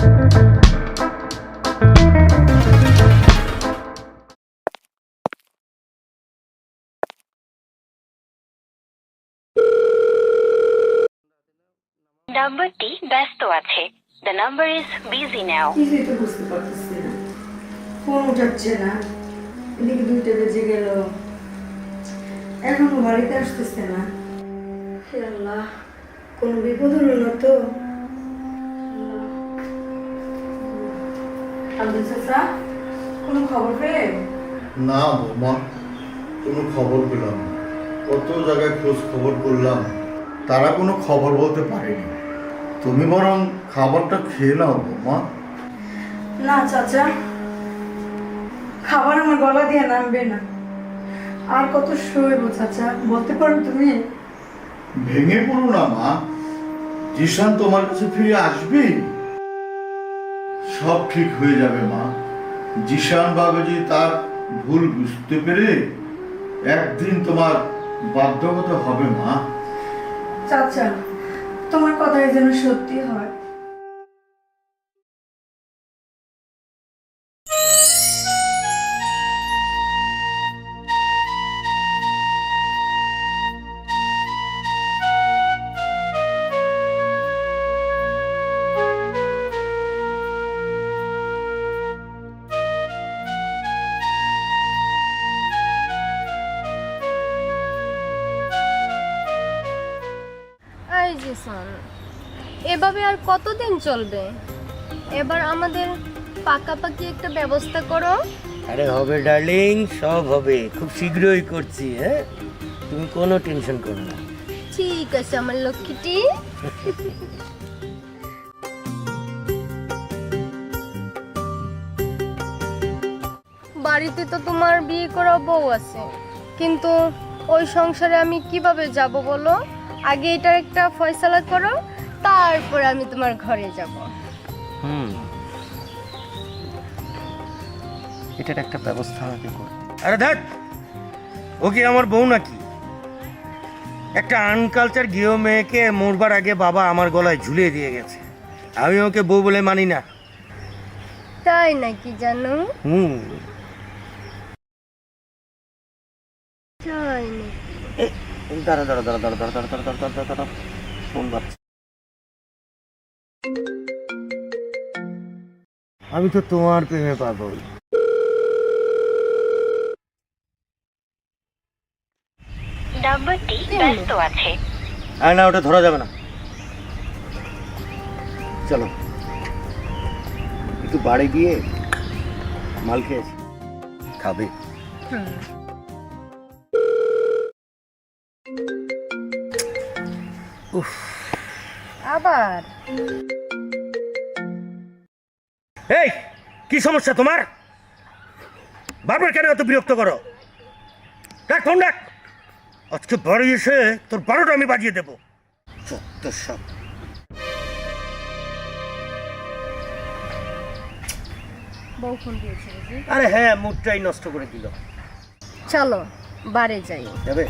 নাম্বারটি ব্যস্ত আছে। The number is busy now কিছুই তো বুঝতে পারতেছি না। ফোন উঠাচ্ছে না। এদিকে দুইটা বেজে গেল। এখনও বাড়িতে আসতেছে না। হে আল্লাহ, কোনো বিপদ হলো না তো? আব্দুল কোনো খবর পেলে? না বৌমা কোনো খবর পেলাম কত জায়গায় খোঁজ খবর করলাম তারা কোনো খবর বলতে পারেনি। তুমি বরং খাবারটা খেয়ে নাও বৌমা। না চাচা খাবার আমার গলা দিয়ে নামবে না। আর কত শোয়েব চাচা বলতে পারো তুমি? ভেঙে পড়ো না মা। জিশান তোমার কাছে ফিরে আসবে সব ঠিক হয়ে যাবে, মা। জিশান বাবাজি তার ভুল বুঝতে পেরে একদিন তোমার বাধ্যগত হবে, মা। চাচা, তোমার কথাই যেন সত্যি হয়। এভাবে আর কতদিন চলবে? এবার আমাদের পাকাপাকি একটা ব্যবস্থা করো। আরে হবে ডার্লিং সব হবে। খুব শীঘ্রই করছি হ্যাঁ? তুমি কোনো টেনশন করো না। ঠিক আছে আমার লক্ষ্মীটি। বাড়িতে তো তোমার বিয়ে করা বউ আছে। কিন্তু ওই সংসারে আমি কীভাবে যাব বলো? আগে এটার একটা ফয়সালা করো তারপর আমি তোমার ঘরে যাব। হুম। এটার একটা ব্যবস্থা আমাকে করতে আরে দেখ ও কি আমার বউ নাকি? একটা আনকালচার গৃহ মেয়েকে মরবার আগে বাবা আমার গলায় ঝুলিয়ে দিয়ে গেছে। আমি ওকে বউ বলে মানি না। তাই নাকি জানো? হুম। তাই নাকি? দাঁড়া দাঁড়া দাঁড়া দাঁড়া দাঁড়া দাঁড়া দাঁড়া দাঁড়া দাঁড়া দাঁড়া ফোন বাজছে। আমি তো তোমার প্রেমে পাগল। নাম্বারটি ব্যস্ত আছে। আর না ওটা ধরা যাবে না। চলো। একটু বাড়ি গিয়ে মাল খেয়েছি খাবে। উফ আবার? এই কি সমস্যা তোমার? বারবার কেন এত বিরক্ত করো? দেখ ফোন দেখ। আজকে বাড়ি এসে তোর বারোটা আমি বাজিয়ে দেবো। সব। বউ ফোন দিয়েছে আরে হ্যাঁ মুডটাই নষ্ট করে দিল। চলো বাড়ি যাই। যাবে?